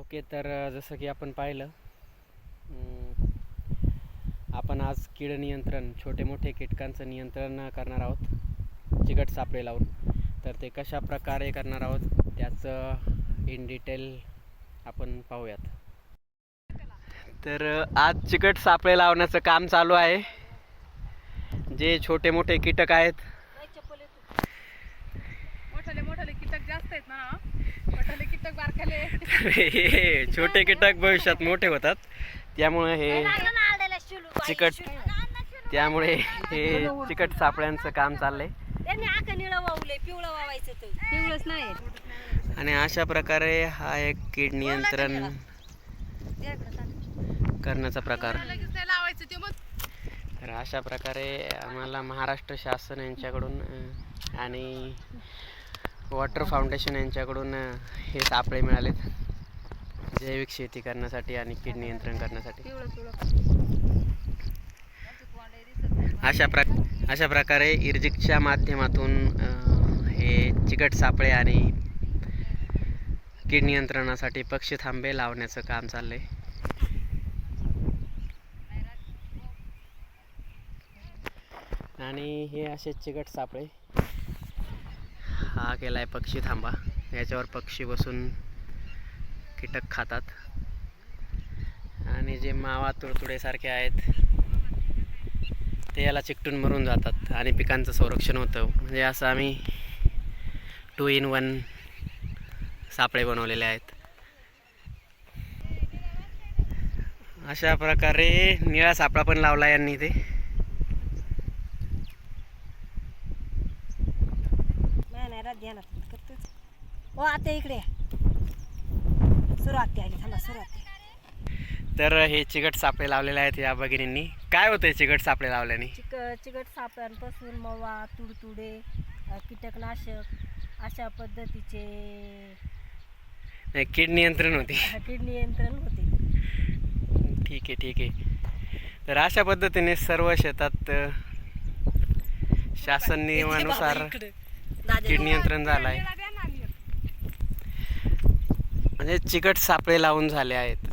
Okay तर जसं की आपण पाहिलं आपण आज कीड नियंत्रण छोटे मोठे कीटकांचं नियंत्रण करणार आहोत चिकट सापळे लावून. तर ते कशा प्रकारे करणार आहोत त्याचं इन डिटेल आपण पाहूयात. तर आज चिकट सापळे लावण्याचं काम चालू आहे. जे छोटे मोठे कीटक आहेत मोठाले मोठाले कीटक जास्त आहेत ना मोठाले कीटक बारखाले छोटे कीटक भविष्यात मोठे होतात. त्यामुळे हे चिकट त्यामुळे हे चिकट सापळ्यांचं काम चाललंय. त्यांनी आका निळं वावलंय पिवळं वावायचं तर पिवळंच नाही. आणि अशा प्रकारे हा एक कीड नियंत्रण करण्याचा प्रकार. तर अशा प्रकारे आम्हाला महाराष्ट्र शासन यांच्याकडून आणि वॉटर फाउंडेशन यांच्याकडून हे सापळे मिळालेत. जैविक शेती करण्यासाठी आणि कीड नियंत्रण करण्यासाठी. अशा प्र अशा प्रकारे इर्जिकच्या माध्यमातून हे चिकट सापळे आणि कीड नियंत्रणासाठी पक्षी थांबे लावण्याचं काम चाललंय. आणि हे असे चिकट सापळे हा केलाय पक्षी थांबा. याच्यावर पक्षी बसून कीटक खातात. आणि जे मावा तुडतुडेसारखे आहेत ते याला चिकटून मरून जातात आणि पिकांचं संरक्षण होतं. म्हणजे असं आम्ही टू इन वन सापळे बनवलेले आहेत. अशा प्रकारे निळा सापळा पण लावला यांनी ते नाही नाही रात करतोच हो आता इकडे. सुरुवात आली. थांबा सुरुवात तर हे चिकट सापळे लावलेले आहेत या भगिनींनी. काय होतंय चिकट सापळे लावल्याने? चिक चिकट सापांपासून मवा तुडतुडे कीटकनाशक अशा पद्धतीचे नाही, कीड नियंत्रण होती. कीड नियंत्रण होते. ठीक आहे ठीक आहे. तर अशा पद्धतीने सर्व शेतात शासन नियमानुसार कीड नियंत्रण झालं आहे म्हणजे चिकट सापळे लावून झाले आहेत.